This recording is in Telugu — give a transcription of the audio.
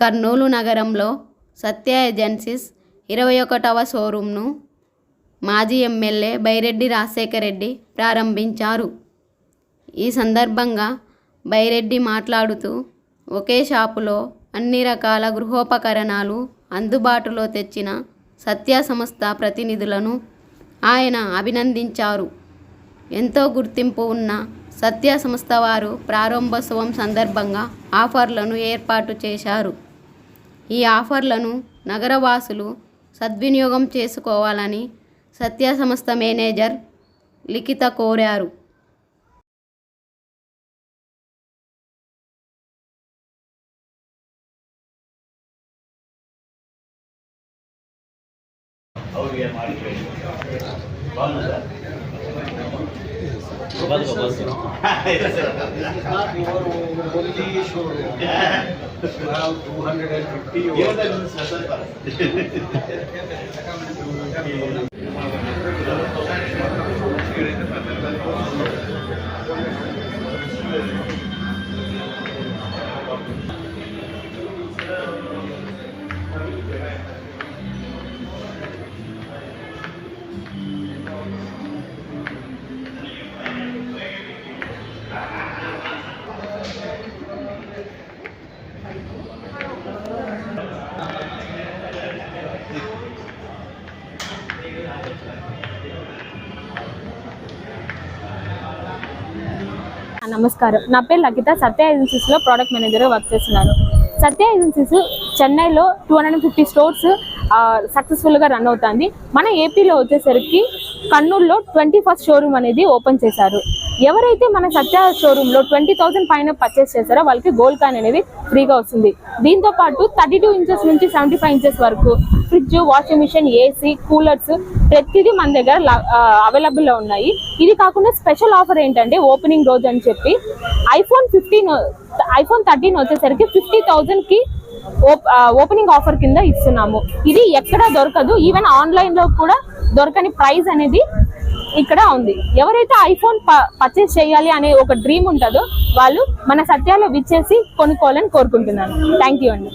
కర్నూలు నగరంలో సత్య ఏజెన్సీస్ ఇరవై ఒకటవ షోరూంను మాజీ ఎమ్మెల్యే బైరెడ్డి రాజశేఖర రెడ్డి ప్రారంభించారు. ఈ సందర్భంగా బైరెడ్డి మాట్లాడుతూ ఒకే షాపులో అన్ని రకాల గృహోపకరణాలు అందుబాటులో తెచ్చిన సత్య సంస్థ ప్రతినిధులను ఆయన అభినందించారు. ఎంతో గుర్తింపు ఉన్న సత్య సంస్థ వారు ప్రారంభోత్సవం సందర్భంగా ఆఫర్లను ఏర్పాటు చేశారు. ఈ ఆఫర్లను నగరవాసులు సద్వినియోగం చేసుకోవాలని సత్య సంస్థ మేనేజర్ లిఖిత కోరారు. ಅವರಿಗೆ ಮಾಡಿಕೊಡಿ ಟೂ ಹಂಡ್ರೆಡ್ ಫಿಫ್ಟಿ నమస్కారం. నా పేరు లకిత. సత్య ఏజెన్సీస్లో ప్రోడక్ట్ మేనేజర్ వర్క్ చేస్తున్నాను. సత్య ఏజెన్సీస్ చెన్నైలో two hundred and fifty stores సక్సెస్ఫుల్గా రన్ అవుతుంది. మన ఏపీలో వచ్చేసరికి కర్నూలులో ట్వంటీ ఫస్ట్ షోరూమ్ అనేది ఓపెన్ చేశారు. ఎవరైతే మన సత్య షోరూమ్లో ట్వంటీ థౌసండ్ పైన పర్చేస్ చేస్తారో వాళ్ళకి గోల్డ్ కాయిన్ అనేది ఫ్రీగా వస్తుంది. దీంతో పాటు థర్టీ టూ ఇంచెస్ నుంచి సెవెంటీ ఫైవ్ ఇంచెస్ వరకు fridge washing machine AC coolers ప్రతిదీ మన దగ్గర అవైలబుల్లో ఉన్నాయి. ఇది కాకుండా స్పెషల్ ఆఫర్ ఏంటంటే ఓపెనింగ్ రోజు అని చెప్పి ఐఫోన్ ఫిఫ్టీన్ ఐఫోన్ థర్టీన్ వచ్చేసరికి ఫిఫ్టీ థౌజండ్కి ఓపెనింగ్ ఆఫర్ కింద ఇస్తున్నాము. ఇది ఎక్కడ దొరకదు. ఈవెన్ ఆన్లైన్లో కూడా దొరకని ప్రైస్ అనేది ఇక్కడ ఉంది. ఎవరైతే ఐఫోన్ పర్చేస్ చేయాలి అనే ఒక డ్రీమ్ ఉంటుందో వాళ్ళు మన సత్యాలో విచ్చేసి కొనుక్కోవాలని కోరుకుంటున్నాను. థ్యాంక్ యూ అండి.